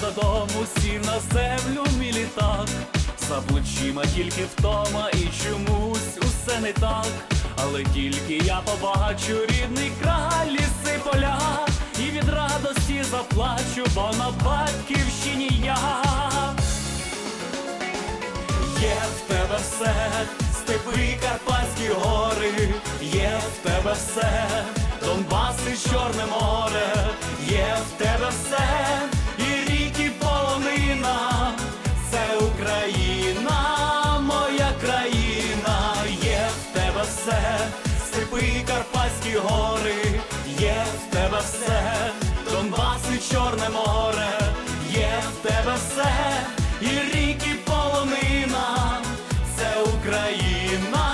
додому, сів на землю мій літак. За плечима тільки втома і чомусь усе не так. Але тільки я побачу рідний край, ліси поля, і від радості заплачу, бо на батьківщині я. Є в тебе все, степи, Карпатські гори, є в тебе все, Донбас і Чорне море, Карпатські гори, є в тебе все, Донбас і Чорне море, є в тебе все, і ріки полонина, це Україна,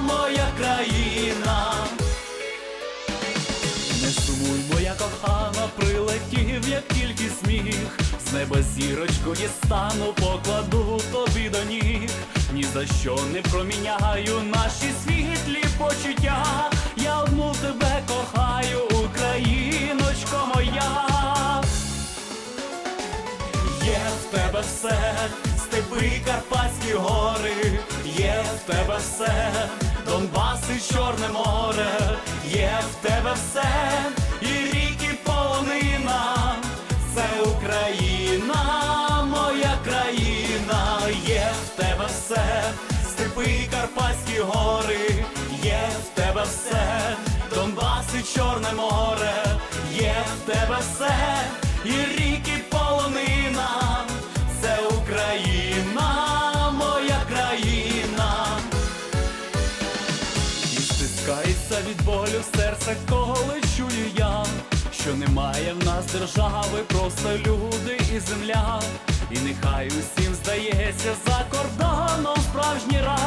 моя країна. Не сумуй, моя кохана, прилетів, як тільки сміх, з неба зірочку дістану, покладу тобі до ніг. Ні за що не проміняю наші світлі почуття. Я одну тебе кохаю, Україночко моя. Є в тебе все, степи, Карпатські гори, є в тебе все, Донбас і Чорне море, є в тебе все, і ріки полонина, це Україна, моя країна, є в тебе все, степи, Карпатські гори, в тебе все, Донбас і Чорне море, є в тебе все, і ріки полонина, це Україна, моя країна. І стискається від болю серце, коли чую я, що немає в нас держави, просто люди і земля. І нехай усім здається за кордоном справжній рай,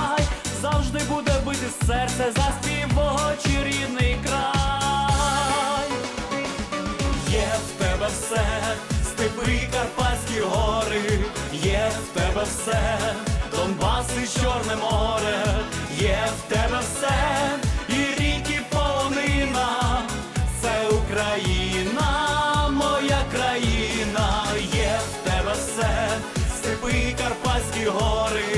завжди буде бити серце за співочі рідний край. Є в тебе все, степи Карпатські гори, є в тебе все, Донбас і Чорне море, є в тебе все, і ріки полонина, це Україна, моя країна, є в тебе все, степи Карпатські гори.